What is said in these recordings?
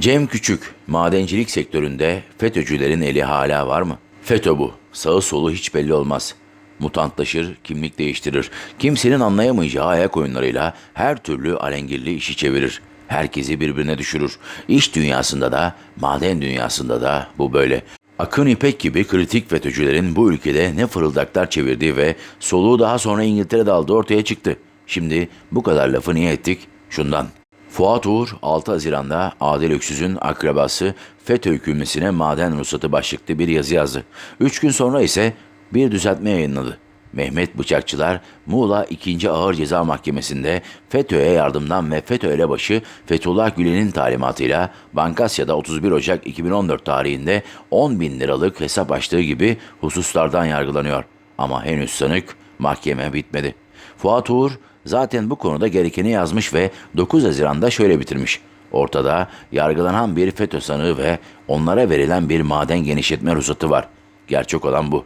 Cem Küçük, madencilik sektöründe FETÖ'cülerin eli hala var mı? FETÖ bu. Sağı solu hiç belli olmaz. Mutantlaşır, kimlik değiştirir. Kimsenin anlayamayacağı ayak oyunlarıyla her türlü alengirli işi çevirir. Herkesi birbirine düşürür. İş dünyasında da, maden dünyasında da bu böyle. Akın İpek gibi kritik FETÖ'cülerin bu ülkede ne fırıldaklar çevirdiği ve soluğu daha sonra İngiltere'de aldığı ortaya çıktı. Şimdi bu kadar lafı niye ettik? Şundan. Fuat Uğur 6 Haziran'da Adil Öksüz'ün akrabası FETÖ hükümesine maden ruhsatı başlıklı bir yazı yazdı. Üç gün sonra ise bir düzeltme yayınladı. Mehmet Bıçakçılar Muğla 2. Ağır Ceza Mahkemesi'nde FETÖ'ye yardımdan ve FETÖ elebaşı Fethullah Gülen'in talimatıyla Bankasya'da 31 Ocak 2014 tarihinde 10 bin liralık hesap açtığı gibi hususlardan yargılanıyor. Ama henüz sanık mahkeme bitmedi. Fuat Uğur zaten bu konuda gerekeni yazmış ve 9 Haziran'da şöyle bitirmiş. Ortada yargılanan bir FETÖ sanığı ve onlara verilen bir maden genişletme ruhsatı var. Gerçek olan bu.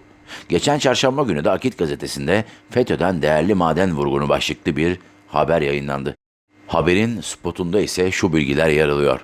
Geçen çarşamba günü de Akit gazetesinde FETÖ'den değerli maden vurgunu başlıklı bir haber yayınlandı. Haberin spotunda ise şu bilgiler yer alıyor.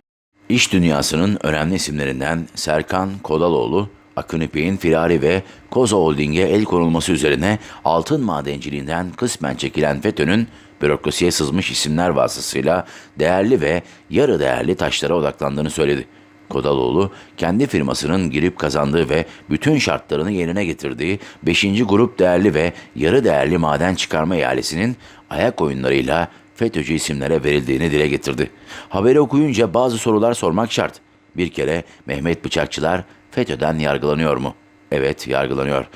İş dünyasının önemli isimlerinden Serkan Kodaloğlu, Akın İpek'in firari ve Koza Holding'e el konulması üzerine altın madenciliğinden kısmen çekilen FETÖ'nün bürokrasiye sızmış isimler vasıtasıyla değerli ve yarı değerli taşlara odaklandığını söyledi. Kodaloğlu, kendi firmasının girip kazandığı ve bütün şartlarını yerine getirdiği 5. grup değerli ve yarı değerli maden çıkarma ihalesinin ayak oyunlarıyla FETÖ'cü isimlere verildiğini dile getirdi. Haberi okuyunca bazı sorular sormak şart. Bir kere Mehmet Bıçakçılar FETÖ'den yargılanıyor mu? Evet, yargılanıyor.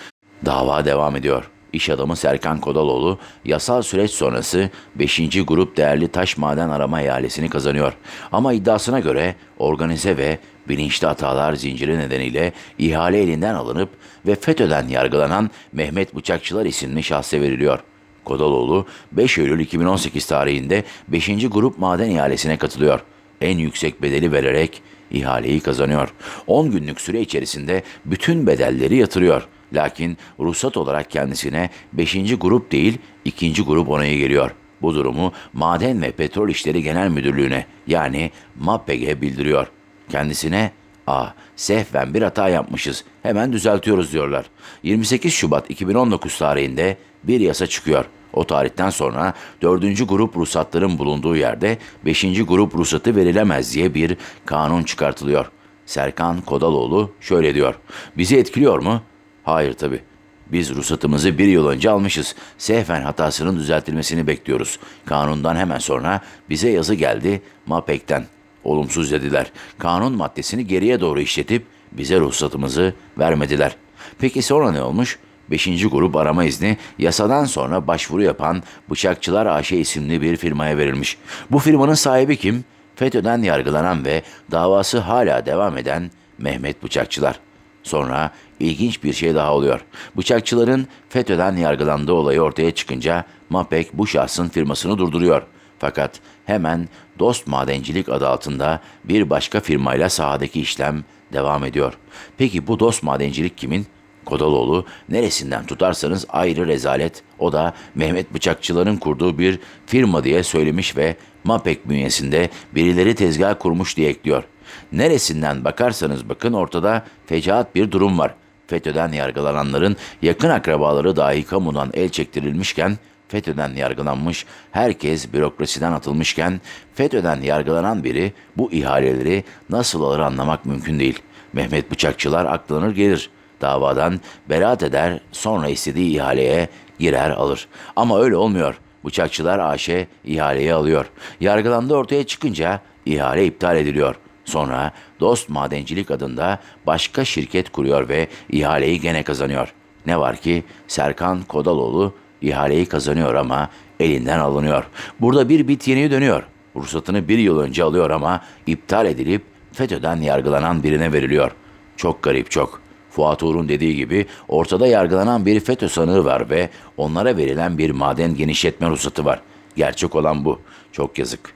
Dava devam ediyor. İş adamı Serkan Kodaloğlu yasal süreç sonrası 5. grup değerli taş maden arama ihalesini kazanıyor. Ama iddiasına göre organize ve bilinçli hatalar zinciri nedeniyle ihale elinden alınıp ve FETÖ'den yargılanan Mehmet Bıçakçılar isimli şahse veriliyor. Kodaloğlu 5 Eylül 2018 tarihinde 5. grup maden ihalesine katılıyor. En yüksek bedeli vererek ihaleyi kazanıyor. 10 günlük süre içerisinde bütün bedelleri yatırıyor. Lakin ruhsat olarak kendisine 5. grup değil 2. grup onayı geliyor. Bu durumu Maden ve Petrol İşleri Genel Müdürlüğü'ne yani MAPEG'e bildiriyor. Kendisine ''Aa, sehven bir hata yapmışız, hemen düzeltiyoruz.'' diyorlar. 28 Şubat 2019 tarihinde bir yasa çıkıyor. O tarihten sonra 4. grup ruhsatların bulunduğu yerde 5. grup ruhsatı verilemez diye bir kanun çıkartılıyor. Serkan Kodaloğlu şöyle diyor. Bizi etkiliyor mu? Hayır tabii. Biz ruhsatımızı bir yıl önce almışız. Sehven hatasının düzeltilmesini bekliyoruz. Kanundan hemen sonra bize yazı geldi MAPEK'ten. Olumsuz dediler. Kanun maddesini geriye doğru işletip bize ruhsatımızı vermediler. Peki sonra ne olmuş? 5. grup arama izni yasadan sonra başvuru yapan Bıçakçılar AŞ isimli bir firmaya verilmiş. Bu firmanın sahibi kim? FETÖ'den yargılanan ve davası hala devam eden Mehmet Bıçakçılar. Sonra ilginç bir şey daha oluyor. Bıçakçıların FETÖ'den yargılandığı olayı ortaya çıkınca MAPEK bu şahsın firmasını durduruyor. Fakat hemen Dost Madencilik adı altında bir başka firmayla sahadaki işlem devam ediyor. Peki bu Dost Madencilik kimin? Kodaloğlu neresinden tutarsanız ayrı rezalet. O da Mehmet Bıçakçıların kurduğu bir firma diye söylemiş ve MAPEK bünyesinde birileri tezgah kurmuş diye ekliyor. Neresinden bakarsanız bakın ortada fecaat bir durum var. FETÖ'den yargılananların yakın akrabaları dahi kamudan el çektirilmişken FETÖ'den yargılanmış, herkes bürokrasiden atılmışken FETÖ'den yargılanan biri bu ihaleleri nasıl alır anlamak mümkün değil. Mehmet Bıçakçılar aklanır gelir. Davadan beraat eder, sonra istediği ihaleye girer alır. Ama öyle olmuyor. Bıçakçılar AŞ ihaleyi alıyor. Yargılandığı ortaya çıkınca ihale iptal ediliyor. Sonra Dost Madencilik adında başka şirket kuruyor ve ihaleyi gene kazanıyor. Ne var ki Serkan Kodaloğlu ihaleyi kazanıyor ama elinden alınıyor. Burada bir bit yeniği dönüyor. Ruhsatını bir yıl önce alıyor ama iptal edilip FETÖ'den yargılanan birine veriliyor. Çok garip çok. Fuat Uğur'un dediği gibi ortada yargılanan bir FETÖ sanığı var ve onlara verilen bir maden genişletme ruhsatı var. Gerçek olan bu. Çok yazık.